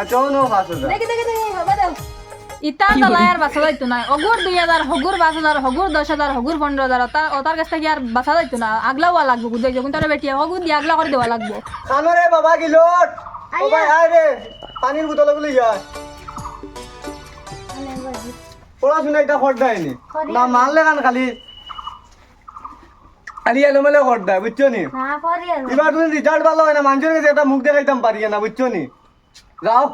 আচ্ছা নো দেখি দেখি দেখি হবে দাও ইতার দলাই আর বাসা যাইতো না। অগুর দুই হাজার হগুর পাঁচ হাজার হগুর দশ হাজার হগুর পনেরো হাজার ওতার ওতার কাছ থেকে আর বাসা যাইতো না। আগলা হওয়া লাগবো বুঝাই যখন তারা বেটিয়া? হগুর দিয়ে আগলা করে দেওয়া লাগবো। খানো রে বাবা গিলোট ও ভাই আয় রে পানির বোতল গুলি যা পড়াশোনা এটা খরদায়নি না। মানলে কান খালি? খালি এলোমেলো খরদায় বুঝছ নি? না এবার তুমি রিজাল্ট ভালো হয় না মানুষের কাছে একটা মুখ দেখাইতাম পারি না বুঝছ নি? যাও।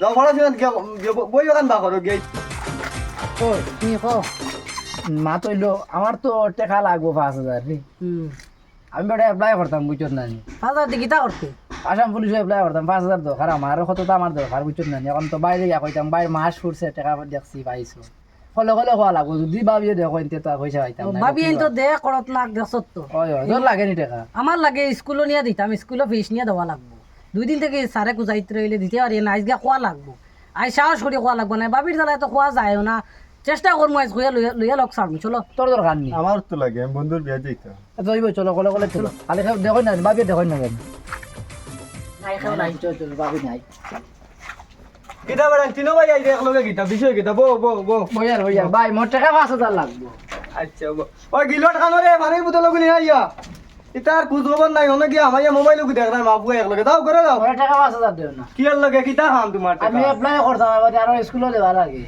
যাও পড়াশোনা গিয়ে- বই ওখান বা করো গিয়ে। ও তুমি কো মা তৈলো আমার তো টাকা লাগবো পাঁচ হাজার আমি বেটা এপ্লাই করতাম বুঝছত না পাঁচ হাজার দিয়ে কিতা করতে? আসাম পুলিশে এপ্লাই করতাম পাঁচ হাজার দরকার আমার আর কত তো আমার দরকার বুঝছত না এখন তো বাইরে গিয়া কইতাম বাইরে মাস ফুটছে টাকা দেখছি পাইছো। কলে কলে খোয়া লাগবো যদি ভাবিয়ে দেখো এনতে তো পয়সা পাইতাম না। ভাবি তো দে করত লাখ দেখছত তো। হয় হয় লাগে নি টাকা? আমার লাগে স্কুলও নিয়ে দিতাম স্কুলও ফিস নিয়ে দেওয়া লাগবো। দুই দিন থেকে স্যারে কুজাইতে রইলে দিতে পারি না আজকে খোয়া লাগবো। আই সাহস করে খোয়া লাগবো না বাবির জ্বালায় তো খোয়া যায় না। চেষ্টা করব আজ খুঁয়ে লইয়া লক সারবো চলো তোর দরকার নি আমার তো লাগে আমি বন্ধুর বিয়া যাইতাম যাইব চলো কলে কলে চলো। খালি খালি দেখো না ভাবিয়ে দেখো না কেন নাই চল চল ভাবি নাই। কিতা বেড়ান তিনো ভাই আইছে একলগে গীতা বিষয় গীতা বো বো বো বইয়ার বইয়ার ভাই মোর টাকা পাঁচ হাজার লাগবো। আচ্ছা বো ওই গিলট খানো রে পানির বোতল গুলি আইয়া ইতার খোঁজ খবর নাই অনেক গিয়া আমার মোবাইল গুলি দেখ না মাপু একলগে। দাও করে দাও। টাকা পাঁচ হাজার দেও না। কি এর লগে কিতা খাম তোমার আমি টাকা? এপ্লাই করতাম এবার আরও স্কুলে দেওয়া লাগে।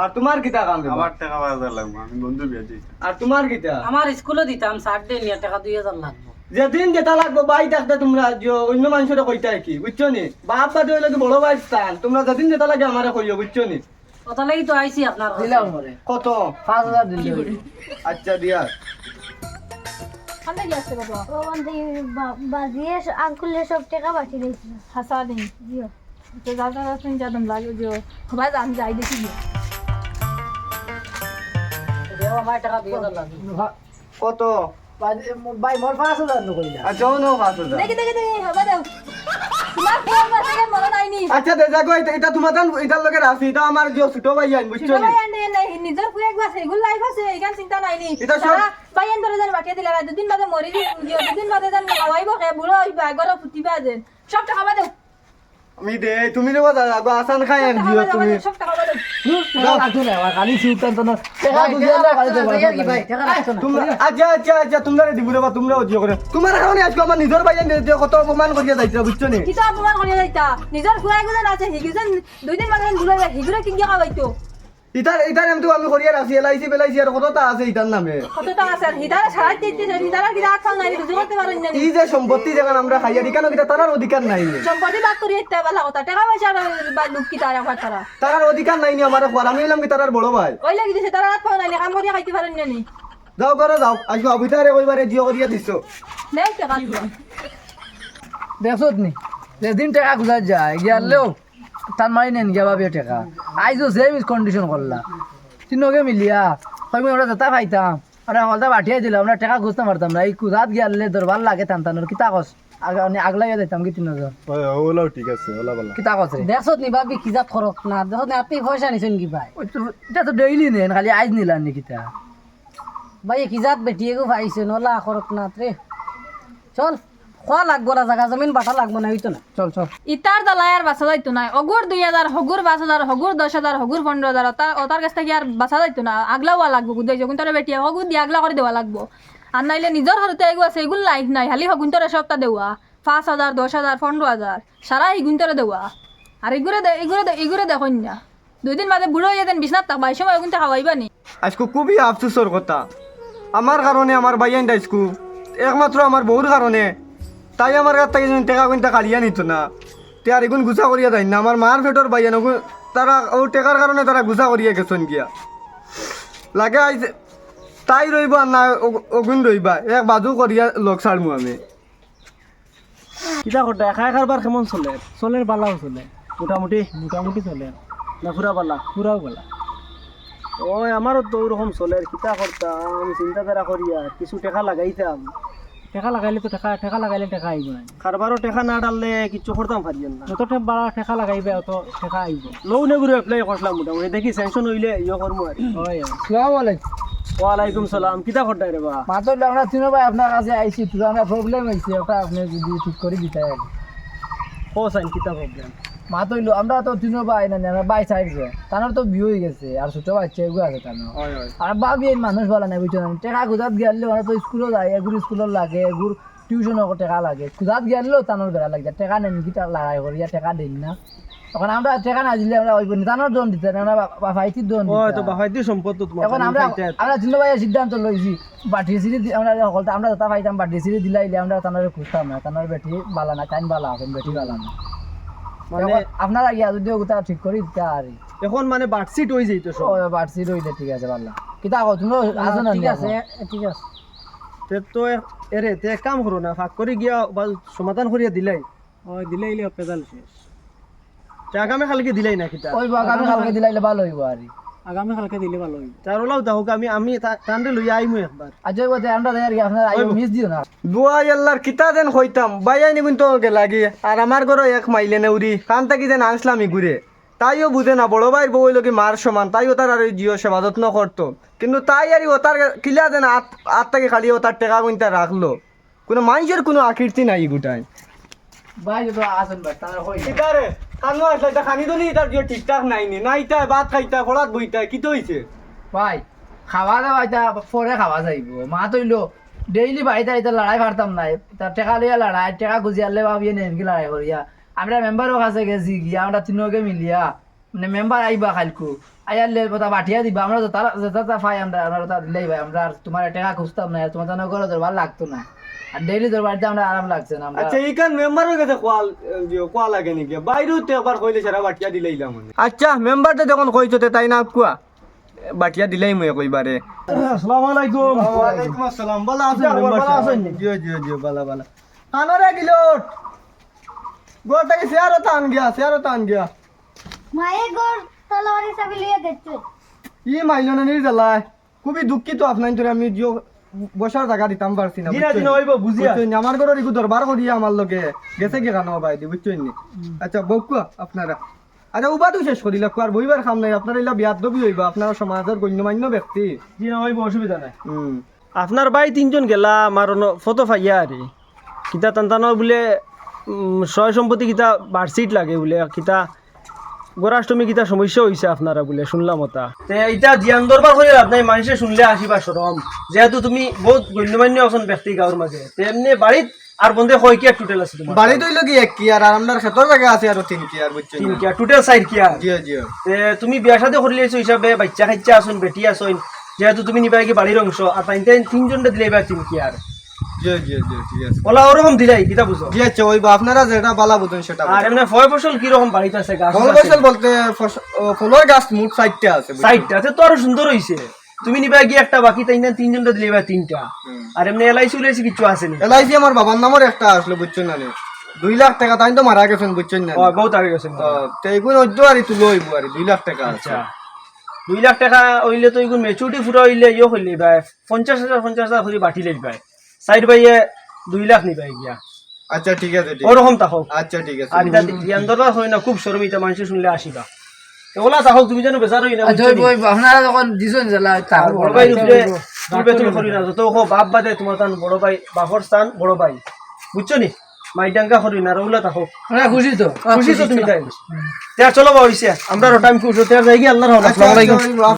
আর তোমার কিতা খাম তোমার আমার টাকা পাঁচ হাজার লাগবে আমি বন্ধুর বিয়া যাইতাম আর তোমার কিতা? আমার স্কুলও দিতাম ষাট দিন নিয়ে টাকা দুই হাজার লাগবো। যেদিন যেটা লাগবো বাই থাকতে তোমরা যে অন্য মানুষের কইতা কি বুঝছ নি? বাপ বাদে হইলে কি বড় ভাই স্থান তোমরা যেদিন যেটা লাগে আমারে কইও বুঝছ নি? কথা লাগি তো আইসি আপনার দিলাম কত? পাঁচ হাজার দিলে। আচ্ছা দিয়া। খান্দে গিয়ে আসছে বাবা ওখান থেকে বাজিয়ে আঙ্কুলে সব টাকা পাঠিয়ে দিয়েছিল হাসা দিন জিও। তো যা যা যা যা দম লাগে যে সবাই জান যাই দেখি গিয়ে কত? ভাই মোর পাঁচ হাজার আচ্ছা নো পাঁচ হাজার দেখি দেখি দেখি দাও। নাইনি আচ্ছা দে যাগো এটা তোমার এটার লগে রাখছি এটা আমার ছোট ভাই বুঝছ নি? নাই একবার সেগুল লাইফ আছে এখান চিন্তা সব- সারা বাইয়ান ধরে যেন বাটিয়ে দিলে দুদিন বাদে মরি দুদিন বাদে যেন খাওয়াইব খে বুড়ো হইবা একবার ফুটিবা যেন। সব টাকা বাদে। আমি দে তুমি দেবো যাগো আসান খাই আন দিও তুমি। সব টাকা বাদে। খালি সুতান তো টাকা দুই হাজার খালি ভাই টাকা লাগতো না। তোমরা আচ্ছা আচ্ছা আচ্ছা তোমরা দিব দেবা তোমরা অজিও করে তোমার কারণে আজকে আমার নিজের যে কত অপমান করিয়া যাইছে বুঝছ নি? কিতা অপমান করিয়া যাইতা নিজের ফুয়া গুজন আছে হিগুজন দুই দিন বাদে বুড়ো হিগুরে কি গিয়া খাওয়াইতো ইতার ইতার নামটো আমি করিয়া রাখছি এলআইসি বেলাইসি আর কতটা আছে ইতার নামে। কতটা আছে আর হিদারে সারাই দিতেছে হিদারে ফাং নাই বুঝতে করতে পারেন না এই যে সম্পত্তি যেখানে আমরা খাইয়া দি কেন কিটা তার অধিকার নাই। সম্পত্তি বাদ করিয়ে দিতে কথা টাকা পয়সা বা লোক রাখার তারা তার অধিকার নাই নি আমার খোয়ার আমি এলাম কি তার বড় ভাই। ওই লাগি দিছে তারা ফাং নাই কাম করিয়া খাইতে পারেন না নি। যাও করো যাও আজকে অবিতারে কইবারে জিও করিয়া দিছো। নেই টাকা দিও। দেখছ নি যেদিন টাকা গুজার যায় গিয়ালেও তার মারি নেন গিয়া ভাবিও টাকা আইজো সেম কন্ডিশন করলা। তিনকে মিলিয়া কইমি ওরা যেটা পাইতাম। আমরা হলদা পাঠিয়ে দিলাম আমরা টাকা খুঁজতে পারতাম না। এই কুজাত গিয়ালে দরবার লাগে টান টানোর কিতা কস? আগে অনেক আগলাইয়া দিতাম কি তিনজন ওই ওলাও ঠিক আছে ওলা বলা। কিতা কস রে? দেখছত নি ভাবি কি জাত খরচ না দেখছত নি আপনি পয়সা নিছেন কি ভাই? এটা তো ডেইলি নেন খালি আইজ নিলাম নি কিতা। ভাই কি জাত বেটিয়ে গো পাইছে নলা খরচ না রে চল। খোয়া লাগবো না জায়গা জমিন বাটা লাগবো না হইতো না চল চল। ইতার দলাই আর বাসা যাইতো না অগুর দুই হাজার হগুর পাঁচ হাজার হগুর দশ হাজার হগুর পনেরো হাজার ওতার ওতার কাছ থেকে আর বাসা যাইতো না আগলা হওয়া লাগবো বুঝাই যখন তোর বেটিয়া হগুর দিয়ে আগলা করে দেওয়া লাগবো। আর নাইলে নিজের ঘরতে এগো আছে এগুলো লাইফ নাই। খালি হগুন তোর সপ্তাহ দেওয়া। পাঁচ হাজার দশ হাজার পনেরো হাজার সারা ইগুন তোরে দেওয়া আর এগুলো এগুলো এগুলো দেখুন না দুই দিন বাদে বুড়ো হয়ে দেন বিছনাথ থাকবা। এই সময় ওগুনটা খাওয়াইবা নি? আজকে খুবই আফসোসের কথা। আমার কারণে আমার বাইয়ান দাইসকু একমাত্র আমার বউর কারণে তাই আমার কাছ থেকে টেকা কুইন্টা কাড়িয়া নিত না। তে আর এগুন গুছা করিয়া দেয় না। আমার মার ফেটর বাইয়ান ওগুন তারা ও টেকার কারণে তারা গুছা করিয়া গেছেন গিয়া। লাগে আইছে তাই রইব আর না ওগুন রইবা। এক বাজু করিয়া লগ ছাড়মু আমি। কিতা করতে একা একার বার কেমন চলে? চলে বালাও চলে। মোটামুটি মোটামুটি চলে। না ফুরা বালা ফুরাও বালা। ওই আমারও তো ওরকম চলে কিতা করতাম চিন্তাধারা করিয়া কিছু টেকা লাগাইতাম টাকা লাগাইলে তো টাকা টাকা লাগাইলে টাকা আইব না। কারবারও টেকা না ডাললে কিচ্ছু করতাম পারিয়েন না। যত বাড়া টাকা লাগাইবে অত টাকা আইব। লোন এগুলো এপ্লাই করলাম মোটামুটি দেখি স্যাংশন হইলে ইয়ে করব আর হয়। সালাম আলাইকুম। ওয়ালাইকুম সালাম। কিতা করতে রে বা? মাত্র আমরা তিনো ভাই আপনার কাছে আইছি। তো আমরা প্রবলেম হয়েছে ওটা আপনি যদি ঠিক করে দিতে ও সাইন কিতা প্রবলেম মা তো আমরা তো তিনও বাই না আমরা বাই সাইড যে তানোর তো বিয়ে হয়ে গেছে আর ছোট বাচ্চা এগুলো আছে তানো আর বাবি এই মানুষ ভালো নাই বুঝছ না? টেকা গুজাত গেলেও ওরা তো স্কুলও যায় এগুলো স্কুলের লাগে এগুর টিউশনও টেকা লাগে। গুজাত গেলেও তানোর বেড়া লাগে টেকা নেন কি তার লাগাই করিয়া টেকা দিন না। তখন আমরা টেকা না দিলে আমরা ওই তানোর দন দিতে আমরা ফাইতির দন তো দিতাম। সম্পদ তো এখন আমরা আমরা তিন ভাইয়ের সিদ্ধান্ত লইছি বাটি সিঁড়ি আমরা সকলটা আমরা যথা পাইতাম বাটি সিঁড়ি দিলাইলে আমরা তানোর খুঁজতাম না তানোর বেটি বালা না টাইম বালা এখন বেটি বালা না। মানে আপনারা ইয়া যদি ওটা ঠিক করি তা আর এখন মানে বাটসিট হই যাইতো সব। ও বাটি হইলে ঠিক আছে বালা কিতা কো তুমি আছো না ঠিক আছে ঠিক আছে। তে তো এরে তে এক কাম করো না ফাক করে গিয়া সমাধান করিয়া দিলাই। ওই দিলে ইলে পেদাল শেষ। তে আমি কালকে দিলাই না কিতা? ওই বাগ আমি কালকে দিলাইলে ভালো হইব আর আগামী কালকে দিলে ভালো হইব তার ওলাও তাহলে আমি আমি টান্ডে লইয়া আইমু একবার। আজ ওই কথা আমরা দেয়ার আপনারা মিস দিও না। দুয়াই আল্লাহর কিতা যেন হইতাম তো লাগে। আর আমার ঘরে এক মাইলে নেউরি কান থাকি যেন আনসলামি ঘুরে। তাইও বুঝে না বড় ভাইয়ের বউ লোকে মার সমান তাইও তার আর জিও সেবা যত্ন করতো। কিন্তু তাই আর ও তার কিলা যেন আত আত থেকে খালি ও তার টেকা গুনতে রাখল। কোনো মানুষের কোনো আকৃতি নাই গোটায়। ভাই আসেন ভাই তারা হই খানো আসলে এটা খানি দলি তার জিও ঠিকঠাক নাইনি? নাইতা, ভাত খাইতা খোলাত বইতা, কি তো হইছে? ভাই, খাওয়া দাওয়া এটা পরে খাওয়া যাইব। মা তৈলো ডেইলি বাড়িতে এটা লড়াই পারতাম নাই। তার টেকা লইয়া লড়াই, টেকা গুজিয়ালে ভাবিয়ে নেন কি লড়াই করিয়া আমরা মেম্বারও কাছে গেছি গিয়া, আমরা তিনকে মিলিয়া মানে মেম্বার আইবা খালকু আইয়ালে কথা বাঠিয়া দিবা, আমরা তো তারা যেটা পাই, আমরা আমরা তা দিলেই ভাই, আমরা তোমার টাকা খুঁজতাম না তোমার তো ঘরে তোর ভালো লাগতো না আর ডেইলি তোর বাড়িতে আমরা আরাম লাগছে না আমরা আচ্ছা এইখান মেম্বারের কাছে কোয়াল কোয়া লাগে নাকি? বাইরেও তো একবার কইলে সেরা বাটিয়া দিলেইলাম আচ্ছা মেম্বারটা যখন কইছো তে তাই না কোয়া? বাটিয়া দিলেই মই কইবারে আসসালামু আলাইকুম। ওয়ালাইকুম আসসালাম। বালা আছেন মেম্বার বালা আছেন? জিও জিও জিও বালা বালা। কানরে গিলোট। গোটা কি শেয়ারও টান গিয়া শেয়ারও টান গিয়া মায়ের ঘর তলোয়ারি চাবি লিয়ে দেখছে। ই মাইলো না নির জ্বালায় খুবই দুঃখিত আপনার আমি জিও বসার জায়গা দিতাম পারছি না? আমার ঘরের একটু দরবার করিয়া আমার লোকে গেছে কি কানো ভাই দি বুঝছেন আচ্ছা বকুয়া আপনারা। আচ্ছা উবাদু শেষ করিলা কুয়ার বইবার খাম নাই। আপনারা ইলা বিয়াত দবি হইবা আপনারা সমাজের গণ্যমান্য ব্যক্তি। দিনা হইব অসুবিধা নাই। হুম। আপনার ভাই তিনজন গেলা আমার ফটো ফাইয়া আরে। কিতা তান্তানো বোলে সয় সম্পত্তি কিতা বার্ষিক লাগে বোলে কিতা গোরাষ্টমী কিতা সমস্যা হয়েছে আপনারা বলে শুনলাম ওটা। তে এটা ধ্যান দরবার করে আপনার মানুষে শুনলে আসিবা সরম যেহেতু তুমি বহুত গণ্যমান্য এখন ব্যক্তি গাঁৱৰ মাঝে তেমনি বাড়িত আর বন্ধে হয় কি টোটাল আছে তোমার বাড়ি তৈল কি এক কি আর আপনার ক্ষেতর জায়গা আছে আর তিন কি আর বুঝছেন তিন কিয়া টোটাল সাইড কিয়া জিও জিও তে তুমি বিয়া সাথে করলে হিসাবে বাচ্চা খাইচা আসুন বেটি আসুন যেহেতু তুমি নিবা কি বাড়ির অংশ আর তাই তিনজনটা দিলে এবার তিন ঠিক আছে ওলা ওরকম দিলাই কিতা বুঝো? জি আচ্ছা ওইবা আপনারা যেটা বালা বুঝুন সেটা আর এমনি ফয় ফসল কীরকম বাড়িতে আছে গাছ ফল ফসল বলতে ফলের গাছ মোট সাইডটা আছে বুঝছেন? সাইডটাতে তো আরও সুন্দর হইছে। তুমি নিবা গিয়ে একটা বাকি তাই না তিনজনটা দিলে এবার তিনটা। আর এমনি এলআইসি উলাইসি কিছু আছে নি? এলআইসি আমার বাবার নামের একটা আসলো বুঝছেন না দুই লাখ টাকা তাই তো মারা গেছেন বুঝছেন না বহুত আগে গেছে তো এগুলো অদ্য আর আর দুই লাখ টাকা আচ্ছা। দুই লাখ টাকা হইলে তো এগুলো মেচুরিটি ফুটা হইলে ইয়ে হইলে ভাই পঞ্চাশ হাজার পঞ্চাশ হাজার করে বাটি ভাই সাইড বাইয়ে দুই লাখ নিবাই গিয়া। আচ্ছা ঠিক আছে। ওরকম তাহো। আচ্ছা ঠিক আছে। আর ধ্যান দরবার হয় না খুব শরমিতা মানুষ শুনলে আসিবা। ওলা তাহো তুমি যেন বেজার হই না আচ্ছা ওই বই আপনারা যখন দিছেন জেলা আর বড় ভাই রূপে রূপে তুমি করি না যত হো বাপ বাদে তোমার তান বড় ভাই বাপর স্থান বড় ভাই বুঝছ নি? মাইডাঙ্গা করি না রৌলা তাহো। আপনারা খুশি তো খুশি তো তুমি তাই। চলো বা হইছে আমরা টাইম খুশ হতে যাই কি আল্লাহর হওয়া আচ্ছা, আচ্ছা, ওই-